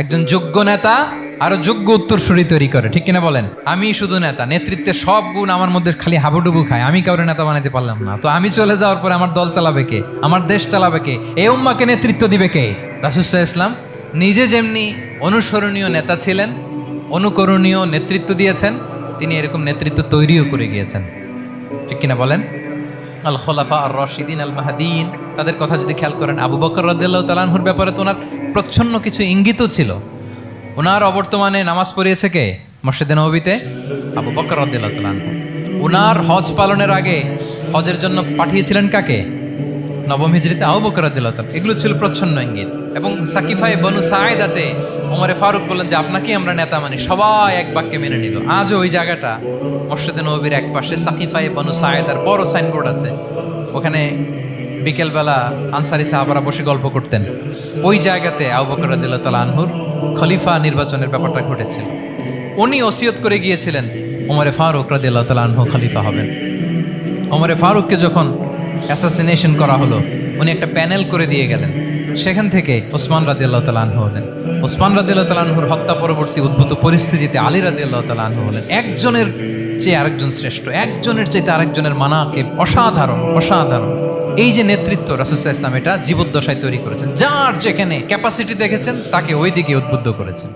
একজন যোগ্য নেতা আরও যোগ্য উত্তরসূরি তৈরি করে, ঠিক কিনা বলেন? আমি শুধু নেতা নেতৃত্বের সব গুণ আমার মধ্যে খালি হাবুডুবু খায়, আমি কাউরে নেতা বানাতে পারলাম না। তো আমি চলে যাওয়ার পরে আমার দল চালাবে কে? আমার দেশ চালাবে কে? এই উম্মাকে নেতৃত্ব দিবে কে? রাসুসাহ ইসলাম নিজে যেমনি অনুসরণীয় নেতা ছিলেন, অনুকরণীয় নেতৃত্ব দিয়েছেন, তিনি এরকম নেতৃত্ব তৈরিও করে গিয়েছেন। ঠিক কিনা বলেন? আল খোলাফা আর রশিদিন আল মাহাদিন তাদের কথা যদি খেয়াল করেন, আবু বকর রদ্দাল্লাহ তালানহুর ব্যাপারে তো ওনার প্রচ্ছন্ন কিছু ইঙ্গিতও ছিল। ওনার অবর্তমানে নামাজ পড়িয়েছে কে? মসজিদে নবীতে? আবু বকর রদ্দাল্লাহ তালানহু ওনার হজ পালনের আগে হজের জন্য পাঠিয়েছিলেন কাকে? নবম হিজড়িতে আবু বকর রদ্দাল্লাহ তাআলা। এগুলো ছিল প্রচ্ছন্ন ইঙ্গিত। এবং সাকিফাই বনু সায়েদাতে ওমরে ফারুক বললেন যে, আপনাকেই আমরা নেতা মানি। সবাই এক বাক্যে মেনে নিল। আজও ওই জায়গাটা মসজিদে নবীর এক পাশে সাকিফাই বনু সায়েদার বড় সাইনবোর্ড আছে। ওখানে বিকেলবেলা আনসারি সাহাবারা বসে গল্প করতেন। ওই জায়গাতে আবু বকর রাদিয়াল্লাহু তাআলা আনহুর খলিফা নির্বাচনের ব্যাপারটা ঘটেছিল। উনি ওসিয়ত করে গিয়েছিলেন, ওমরে ফারুক রাদিয়াল্লাহু তাআলা আনহু খলিফা হবেন। ওমরে ফারুককে যখন অ্যাসাসিনেশন করা হলো, উনি একটা প্যানেল করে দিয়ে গেলেন। সেখান থেকে ওসমান রাদিয়াল্লাহু তাআলা আনহু হলেন। ওসমান রাদিয়াল্লাহু তাআলা আনহুর হত্যা পরবর্তী উদ্ভূত পরিস্থিতিতে আলী তাআলা আনহু হলেন। একজনের চেয়ে আরেকজন শ্রেষ্ঠ, একজনের চেয়ে আরেকজনের মানাকে অসাধারণ অসাধারণ। এই যে নেতৃত্ব রাসুসা ইসলাম এটা জীবদ্দশায় তৈরি করেছেন। যার যেখানে ক্যাপাসিটি দেখেছেন, তাকে ওই দিকে উদ্বুদ্ধ করেছেন।